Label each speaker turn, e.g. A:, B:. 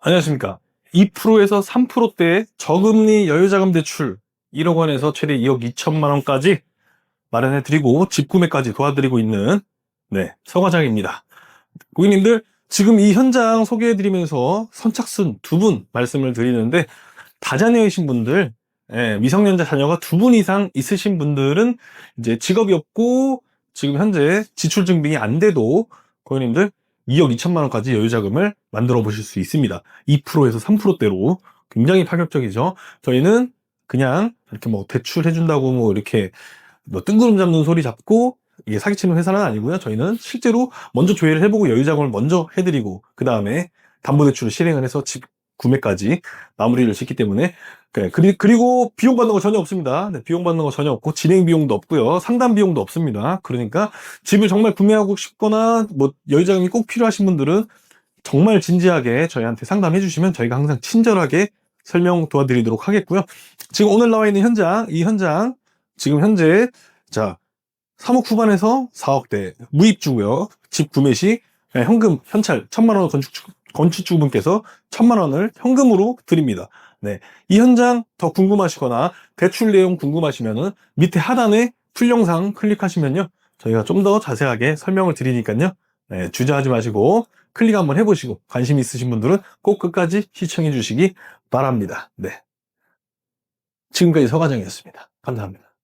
A: 안녕하십니까. 2%에서 3%대의 저금리 여유자금 대출 1억 원에서 최대 2억 2천만 원까지 마련해 드리고 집 구매까지 도와드리고 있는 네 서과장입니다. 고객님들 지금 이 현장 소개해 드리면서 선착순 두 분 말씀을 드리는데 다자녀이신 분들 예, 미성년자 자녀가 두 분 이상 있으신 분들은 이제 직업이 없고 지금 현재 지출 증빙이 안 돼도 고객님들 2억 2천만 원까지 여유 자금을 만들어 보실 수 있습니다. 2%에서 3%대로 굉장히 파격적이죠. 저희는 그냥 이렇게 뭐 대출 해 준다고 뭐 이렇게 뭐 뜬구름 잡는 소리 잡고 이게 사기치는 회사는 아니고요. 저희는 실제로 먼저 조회를 해보고 여유 자금을 먼저 해드리고 그 다음에 담보대출을 실행을 해서 집 구매까지 마무리를 짓기 때문에 네, 그리, 그리고 비용 받는 거 전혀 없습니다. 네, 비용 받는 거 전혀 없고 진행 비용도 없고요. 상담 비용도 없습니다. 그러니까 집을 정말 구매하고 싶거나 뭐 여유자금이 꼭 필요하신 분들은 정말 진지하게 저희한테 상담해 주시면 저희가 항상 친절하게 설명 도와드리도록 하겠고요. 지금 오늘 나와 있는 현장, 이 현장 지금 현재 자 3억 후반에서 4억대 무입주고요. 집 구매 시 네, 현금 현찰 1천만 원 건축주, 건축주분께서 1천만 원을 현금으로 드립니다. 네. 이 현장 더 궁금하시거나 대출 내용 궁금하시면은 밑에 하단에 풀 영상 클릭하시면요. 저희가 좀 더 자세하게 설명을 드리니까요. 네, 주저하지 마시고 클릭 한번 해보시고 관심 있으신 분들은 꼭 끝까지 시청해 주시기 바랍니다. 네. 지금까지 서과정이었습니다. 감사합니다.